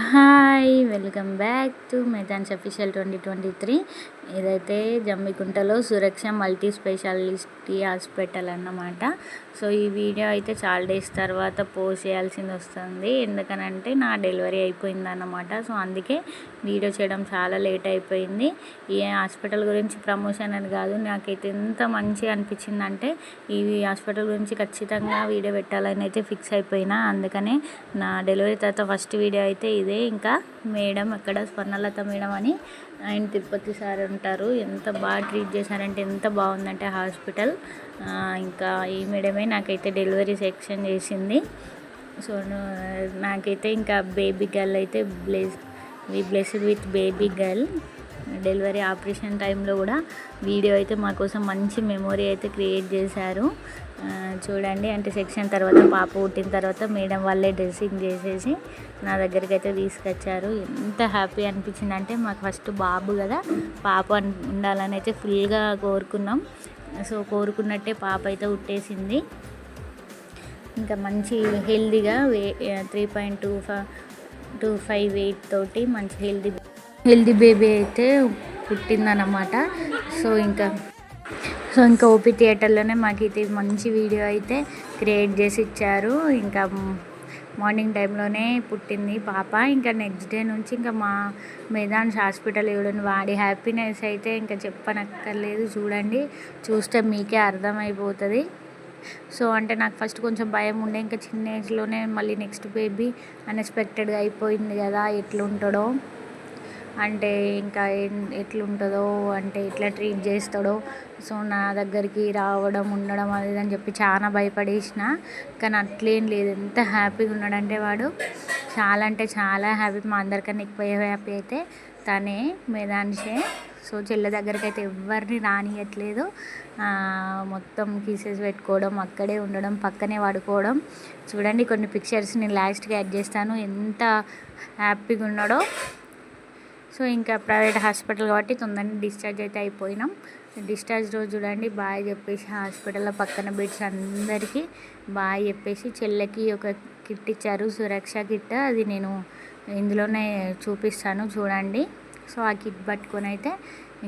Hi welcome back to మెదాన్స్ official twenty twenty three. ఇదైతే జమ్మికుంటలో సురక్ష మల్టీ స్పెషాలిటీ హాస్పిటల్ అన్నమాట. సో ఈ వీడియో అయితే చాలా డేస్ తర్వాత పోస్ట్ చేయాల్సింది వస్తుంది. ఎందుకనంటే నా డెలివరీ అయిపోయింది అన్నమాట సో అందుకే వీడియో చేయడం చాలా లేట్ అయిపోయింది. ఈ హాస్పిటల్ గురించి ప్రమోషన్ అని కాదు నాకైతే ఎంత మంచిగా అనిపించిందంటే ఈ హాస్పిటల్ గురించి ఖచ్చితంగా వీడియో పెట్టాలని అయితే ఫిక్స్ అయిపోయినా. అందుకనే నా డెలివరీ తర్వాత ఫస్ట్ వీడియో అయితే ఇదే. ఇంకా మేడం అక్కడ స్వర్ణలత మేడం అని ఆయన తిరుపతి సార్ ఉంటారు. ఎంత బాగా ట్రీట్ చేశారంటే ఎంత బాగుందంటే హాస్పిటల్. ఇంకా ఈ మేడమే నాకైతే డెలివరీ సెక్షన్ చేసింది. సో నాకైతే ఇంకా బేబీ గర్ల్ అయితే bless we blessed with baby girl delivery operation టైంలో కూడా వీడియో అయితే మా కోసం మంచి మెమొరీ అయితే క్రియేట్ చేశారు. చూడండి అంటే సెక్షన్ తర్వాత పాప పుట్టిన తర్వాత మేడం వాళ్ళే డ్రెస్సింగ్ చేసేసి నా దగ్గరికి అయితే తీసుకొచ్చారు. ఎంత హ్యాపీ అనిపించింది అంటే మాకు ఫస్ట్ బాబు కదా పాప ఉండాలని అయితే ఫుల్గా కోరుకున్నాం. సో కోరుకున్నట్టే పాప అయితే ఉట్టేసింది. ఇంకా మంచి హెల్దీగా వే three point two five two five weight తోటి మంచి హెల్దీ హెల్దీ బేబీ అయితే పుట్టిందనమాట సో ఇంకా సో ఇంకా ఓపీ థియేటర్లోనే మాకు ఇది మంచి వీడియో అయితే క్రియేట్ చేసి ఇచ్చారు. ఇంకా మార్నింగ్ టైంలోనే పుట్టింది పాప. ఇంకా నెక్స్ట్ డే నుంచి ఇంకా మా మేధాన్స్ హాస్పిటల్ ఇవ్వడం వాడి హ్యాపీనెస్ అయితే ఇంకా చెప్పనక్కర్లేదు. చూడండి చూస్తే మీకే అర్థమైపోతుంది. సో అంటే నాకు ఫస్ట్ కొంచెం భయం ఉండే. ఇంకా చిన్న ఏజ్లోనే మళ్ళీ నెక్స్ట్ బేబీ అన్ఎక్స్పెక్టెడ్గా అయిపోయింది కదా ఎట్లుంటాడో అంటే ఇంకా ఎట్లుంటుందో అంటే ఎట్లా ట్రీట్ చేస్తాడో. సో నా దగ్గరికి రావడం ఉండడం అది అని చెప్పి చాలా భయపడేసిన. కానీ అట్లేం లేదు. ఎంత హ్యాపీగా ఉన్నాడంటే వాడు. చాలా అంటే చాలా హ్యాపీ మా అందరికన్నా ఎక్కువ హ్యాపీ అయితే తనే మేదాన్షే సో చెల్లె దగ్గరికి అయితే ఎవరిని రానియట్లేదు మొత్తం కీసెస్ పెట్టుకోవడం అక్కడే ఉండడం పక్కనే పడుకోవడం. చూడండి కొన్ని పిక్చర్స్ నేను లాస్ట్గా యాడ్ చేస్తాను. ఎంత హ్యాపీగా ఉన్నాడో. సో ఇంకా ప్రైవేట్ హాస్పిటల్ కాబట్టి తొందరగా డిశ్చార్జ్ అయితే అయిపోయినాం. డిశ్చార్జ్ రోజు చూడండి బాగా చెప్పేసి హాస్పిటల్లో పక్కన బెడ్స్ అందరికీ బాగా చెప్పేసి చెల్లెకి ఒక కిట్ ఇచ్చారు సురక్ష కిట్. అది నేను ఇందులోనే చూపిస్తాను చూడండి. సో ఆ కిట్ పట్టుకొని అయితే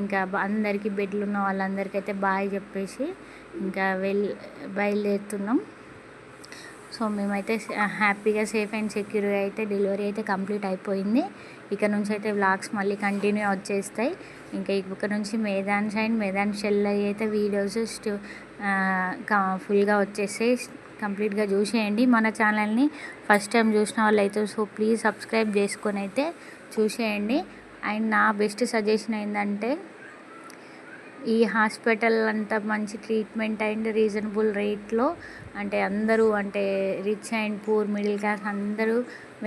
ఇంకా అందరికీ బెడ్లు ఉన్న వాళ్ళందరికీ అయితే బాగా చెప్పేసి ఇంకా వెల్ బయలుదేరుతున్నాం. సో మేమైతే హ్యాపీగా సేఫ్ అండ్ సెక్యూర్గా అయితే డెలివరీ అయితే కంప్లీట్ అయిపోయింది. ఇక నుంచి అయితే వ్లాగ్స్ మళ్ళీ కంటిన్యూ వచ్చేస్తాయి. ఇంకా ఇక నుంచి మేదాన్ సైడ్ మేదాన్ షెల్ అయితే వీడియోస్ ఫుల్గా వచ్చేస్తాయి. కంప్లీట్గా చూసేయండి. మన ఛానల్ని ఫస్ట్ టైం చూసిన వాళ్ళైతే సో ప్లీజ్ సబ్స్క్రైబ్ చేసుకొని అయితే చూసేయండి. అండ్ నా బెస్ట్ సజెషన్ ఏంటంటే ఈ హాస్పిటల్ అంత మంచి ట్రీట్మెంట్ అండ్ రీజనబుల్ రేట్లో అంటే అందరూ అంటే rich and poor middle class అందరూ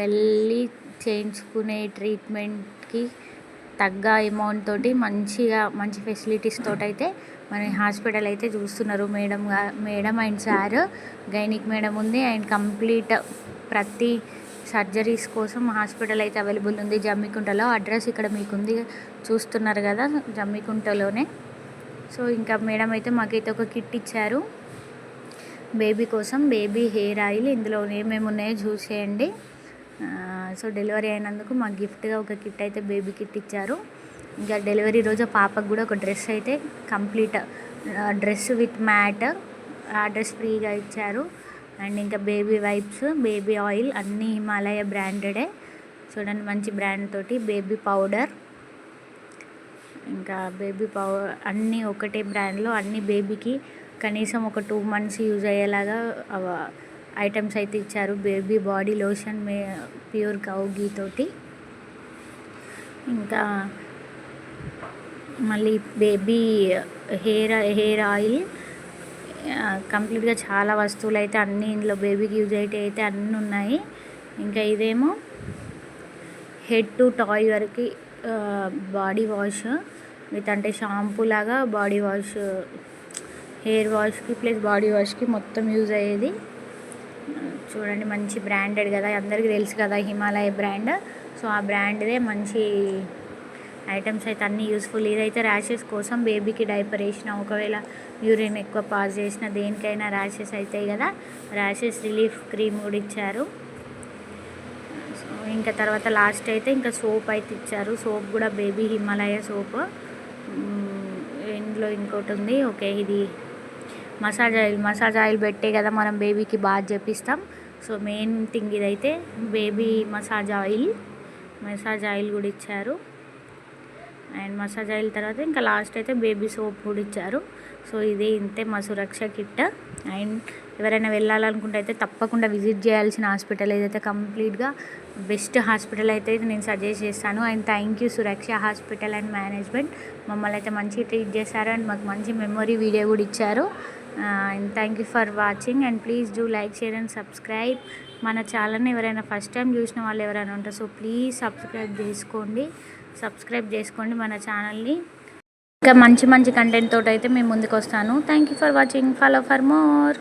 వెళ్ళి చేయించుకునే ట్రీట్మెంట్కి తగ్గ అమౌంట్ తోటి మంచిగా మంచి ఫెసిలిటీస్ తోటైతే అయితే మన హాస్పిటల్ అయితే చూస్తున్నారు. Madam madam and sir gynaec madam ఉంది అండ్ కంప్లీట్ ప్రతి సర్జరీస్ కోసం హాస్పిటల్ అయితే అవైలబుల్ ఉంది. జమ్మికుంటలో అడ్రస్ ఇక్కడ మీకు ఉంది చూస్తున్నారు కదా జమ్మికుంటలోనే. సో ఇంకా మేడం అయితే మాకైతే ఒక కిట్ ఇచ్చారు. బేబీ కోసం బేబీ హెయిర్ ఆయిల్. ఇందులో ఏమేమి ఉన్నాయో చూసేయండి సో డెలివరీ అయినందుకు మాకు గిఫ్ట్గా ఒక కిట్ అయితే బేబీ కిట్ ఇచ్చారు. ఇంకా డెలివరీ రోజు పాపకు కూడా ఒక డ్రెస్ అయితే కంప్లీట్ డ్రెస్ విత్ మ్యాట్ ఆ డ్రెస్ ఫ్రీగా ఇచ్చారు. అండ్ ఇంకా బేబీ వైప్స్ బేబీ ఆయిల్ అన్నీ హిమాలయ బ్రాండెడే. చూడండి మంచి బ్రాండ్ తోటి బేబీ పౌడర్. ఇంకా బేబీ పవర్ అన్నీ ఒకటే బ్రాండ్లో అన్ని బేబీకి కనీసం ఒక టూ మంత్స్ యూజ్ అయ్యేలాగా ఐటమ్స్ అయితే ఇచ్చారు. బేబీ బాడీ లోషన్ మే ప్యూర్ కౌ గీ తోటి. ఇంకా మళ్ళీ బేబీ హెయిర్ హెయిర్ ఆయిల్ కంప్లీట్గా చాలా వస్తువులు అయితే అన్నీ ఇందులో బేబీకి యూజ్ అయితే అయితే అన్నీ ఉన్నాయి. ఇంకా ఇదేమో హెడ్ టు టాయ్ వరకు బాడీ వాష్ విత్ అంటే షాంపూ లాగా బాడీ వాష్ హెయిర్ వాష్కి ప్లస్ బాడీ వాష్కి మొత్తం యూజ్ అయ్యేది. చూడండి మంచి బ్రాండెడ్ కదా. అందరికీ తెలుసు కదా హిమాలయ బ్రాండ్ సో ఆ బ్రాండ్దే మంచి ఐటమ్స్ అయితే అన్నీ యూస్ఫుల్ ఇదైతే ర్యాషెస్ కోసం బేబీకి డైపర్ వేసిన ఒకవేళ యూరిన్ ఎక్కువ పాస్ చేసిన దేనికైనా ర్యాషెస్ అవుతాయి కదా. ర్యాషెస్ రిలీఫ్ క్రీమ్ కూడా ఇచ్చారు. ఇంకా తర్వాత లాస్ట్ అయితే ఇంకా సోప్ అయితే ఇచ్చారు. సోప్ కూడా బేబీ హిమాలయ సోప్. ఇందులో ఇంకోటి ఉంది. ఓకే ఇది మసాజ్ ఆయిల్. మసాజ్ ఆయిల్ పెట్టే కదా మనం బేబీకి బాగా చేపిస్తాం. సో మెయిన్ థింగ్ ఇదైతే baby massage oil. Massage oil కూడా ఇచ్చారు. అండ్ మసాజ్ ఆయిల్ తర్వాత ఇంకా లాస్ట్ అయితే బేబీ సోప్ కూడా ఇచ్చారు. సో ఇదే ఇంతే మా సురక్ష కిట్. అండ్ ఎవరైనా వెళ్ళాలనుకుంటే అయితే తప్పకుండా విజిట్ చేయాల్సిన హాస్పిటల్ ఏదైతే కంప్లీట్గా బెస్ట్ హాస్పిటల్ అయితే నేను సజెస్ట్ చేస్తాను. And thank you Suraksha hospital and management. మమ్మల్ని అయితే మంచి ట్రీట్ చేశారు అండ్ మాకు మంచి మెమొరీ వీడియో కూడా ఇచ్చారు. And thank you for watching and please do like share and subscribe. మన ఛానల్ని ఎవరైనా ఫస్ట్ టైం చూసిన వాళ్ళు ఎవరైనా ఉంటారు సో ప్లీజ్ సబ్స్క్రైబ్ చేసుకోండి. సబ్స్క్రైబ్ చేసుకోండి మన ఛానల్ని. ఇంకా మంచి మంచి కంటెంట్ తోటి అయితే మేము ముందుకు వస్తాను thank you for watching follow for more